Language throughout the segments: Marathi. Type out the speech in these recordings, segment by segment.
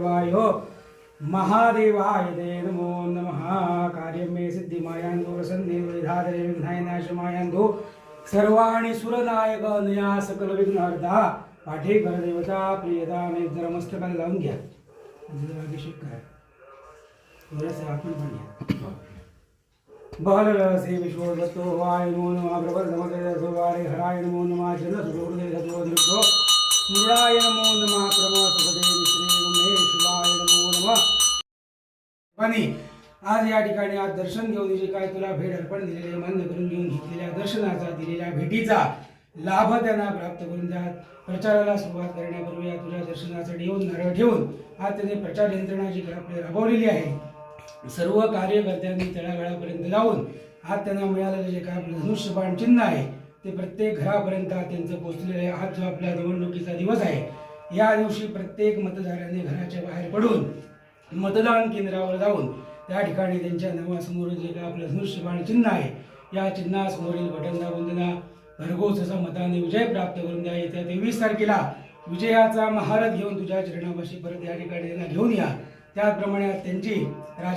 वाय हो. महादेवाय ते नमो नमः. कार्यं मे सिद्धिमायान्दो प्रसन्ने वेधादरे विघ्नाय नाशमायान्दो सर्वाणि सुरनायक नया सकल विघ्नहर्ता. पाठे कर देवता प्रियता मे जरा मस्तकाला लावून घ्या. अभिषेक करा. थोडंसं आपण पण घ्या. बहलरसे विश्वदत्तो वाय नमो नमः. प्रबलधमदे वारे हराय नमो नमः. जनसुरोदे धतो दृष्टो मृडाय नमो नमः. आणि आज या ठिकाणी आज दर्शन घेऊन जे काय तुला भेट अर्पण दिलेले मान्य करून घेऊन घेतलेल्या दर्शनाचा दिलेल्या भेटीचा लाभ त्यांना प्राप्त करून द्या. प्रचाराला सुरुवात करण्यापूर्वी या तुझ्या दर्शनासाठी येऊन नारळ ठेवून आज त्यांनी प्रचार यंत्रणा जी आपली राबवलेली आहे सर्व कार्यकर्त्यांनी तळागाळापर्यंत लावून आज त्यांना मिळालेलं जे काय आपलं धनुष्यबाण चिन्ह आहे ते प्रत्येक घरापर्यंत त्यांचं पोचलेलं आहे. आज जो आपल्या निवडणुकीचा दिवस आहे या दिवशी प्रत्येक मतदाराने घराच्या बाहेर पडून मतदान केंद्रावर जाऊन त्या ठिकाणी त्यांच्या नावासमोर जे काय आपलं धनुष्यबाण चिन्ह आहे या चिन्हासमोरील बटन दाबून त्यांना भरघोस असा मताने विजय प्राप्त करून द्या. येत्या तेवीस तारखेला विजयाचा महारथ घेऊन तुझ्या चरणापाशी परत या ठिकाणी त्यांना घेऊन या. त्याचप्रमाणे त्यांची राज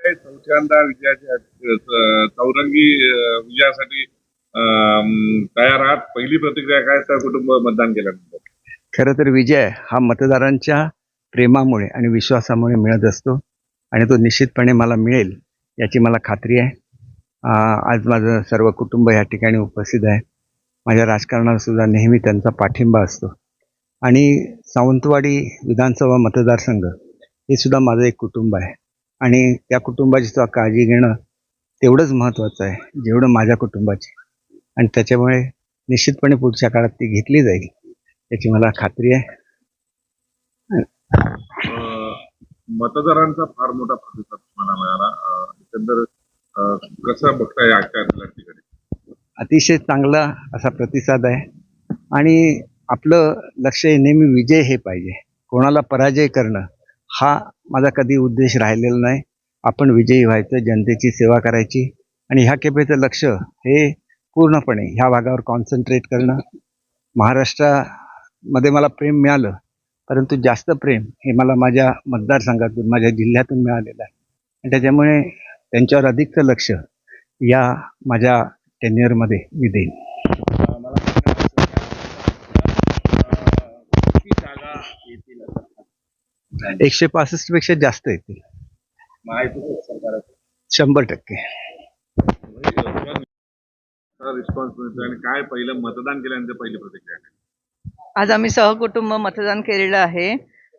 चौथ्यांदा विजयाच्या चौरंगी विजयासाठी तयार आहात. पहिली प्रतिक्रिया काय? तर कुटुंब मतदान केल्यानंतर. खरं तर विजय हा मतदारांच्या प्रेमामुळे आणि विश्वासामुळे मिळत असतो आणि तो निश्चितपणे मला मिळेल याची मला खात्री आहे. आज माझं सर्व कुटुंब या ठिकाणी उपस्थित आहे. माझ्या राजकारणाला सुद्धा नेहमी त्यांचा पाठिंबा असतो. आणि सावंतवाडी विधानसभा मतदारसंघ हे सुद्धा माझं एक कुटुंब आहे. आणि त्या कुटुंबाची सुद्धा काळजी घेणं तेवढंच महत्त्वाचं आहे जेवढं माझ्या कुटुंबाची. आणि त्याच्यामुळे निश्चितपणे पुढच्या काळात ती घेतली जाईल याची मला खात्री आहे. मतदारांचा फार मोठा प्रतिसाद तुम्हाला मिळाला. एकंदर कसा कसं बघताय आजच्या ठिकाणी? अतिशय चांगला असा प्रतिसाद आहे. आणि आपलं लक्ष हे नेहमी विजय हे पाहिजे. कोणाला पराजय करणं हा माझा कधी उद्देश राहिलेला नाही. आपण विजयी व्हायचं जनतेची सेवा करायची आणि ह्या केपेचं लक्ष हे पूर्णपणे ह्या भागावर कॉन्सन्ट्रेट करणं. महाराष्ट्रामध्ये मला प्रेम मिळालं. परंतु जास्त प्रेम हे मला माझ्या मतदारसंघातून माझ्या जिल्ह्यातून मिळालेलं आहे. आणि त्याच्यामुळे त्यांच्यावर अधिकचं लक्ष या माझ्या टेन्युअरमध्ये मी देईन. एकशे पासष्टपेक्षा जास्त येतील शंभर टक्के. रिस्पॉन्स मिळतो आणि काय पहिलं मतदान केल्यानंतर पहिली प्रतिक्रिया आज आम्ही सहकुटुंब मतदान केलेलं आहे.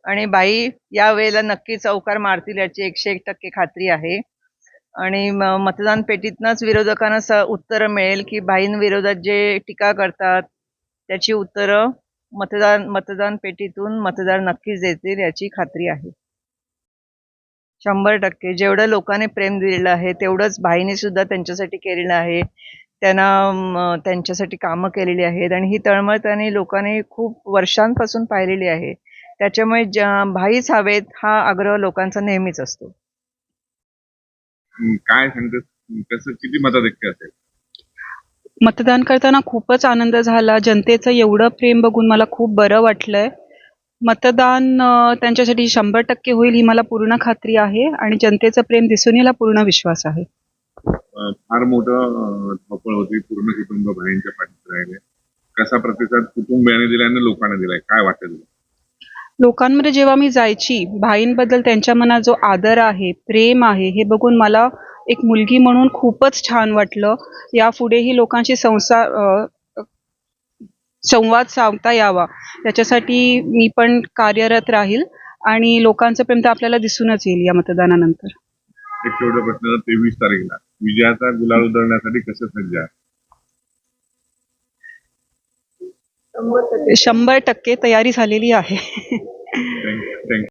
आणि बाई या वेळेला नक्की चौकार मारतील याची एकशे एक टक्के खात्री आहे. आणि मतदान पेटीतनंच विरोधकांना स उत्तरं मिळेल की बाईंविरोधात जे टीका करतात त्याची उत्तरं मतदान मतदान पेटीतून मतदार नक्कीच देतील याची खात्री आहे. शंभर टक्के जेवढं लोकांनी प्रेम दिलेलं आहे तेवढंच भाईने सुद्धा त्यांच्यासाठी केलेलं आहे. त्यांना त्यांच्यासाठी कामं केलेली आहेत आणि ही तळमळ त्यांनी लोकांनी खूप वर्षांपासून पाहिलेली आहे. त्याच्यामुळे ज्या भाईच हवेत हा आग्रह लोकांचा नेहमीच असतो. काय कसं किती मताधिक्य असेल? मतदान करताना खूपच आनंद झाला. जनतेचं एवढं प्रेम बघून मला खूप बरं वाटलंय. मतदान त्यांच्यासाठी शंभर टक्के होईल ही मला पूर्ण खात्री आहे आणि जनतेचं प्रेम दिसून येईल हा पूर्ण विश्वास आहे. फार मोठं धावपळ होती. पूर्ण कुटुंब भाईंच्या पाठीत राहिले. कसा प्रतिसाद कुटुंबियाने दिला आणि लोकांना दिलाय काय वाटतं तुला? लोकांमध्ये जेव्हा मी जायची भाईंबद्दल त्यांच्या मनात जो आदर आहे प्रेम आहे हे बघून मला एक मुलगी म्हणून खूपच छान वाटलं. यापुढेही लोकांशी संसार संवाद साधता यावा. त्याच्यासाठी मी पण कार्यरत राहील आणि लोकांचं प्रेम तर आपल्याला दिसूनच येईल या मतदानानंतर. एक शेवटचा प्रश्न तेवीस तारीखला. विजयाचा गुलाल उधळण्यासाठी कसं सज्ज आहे? शंभर टक्के तयारी झालेली आहे.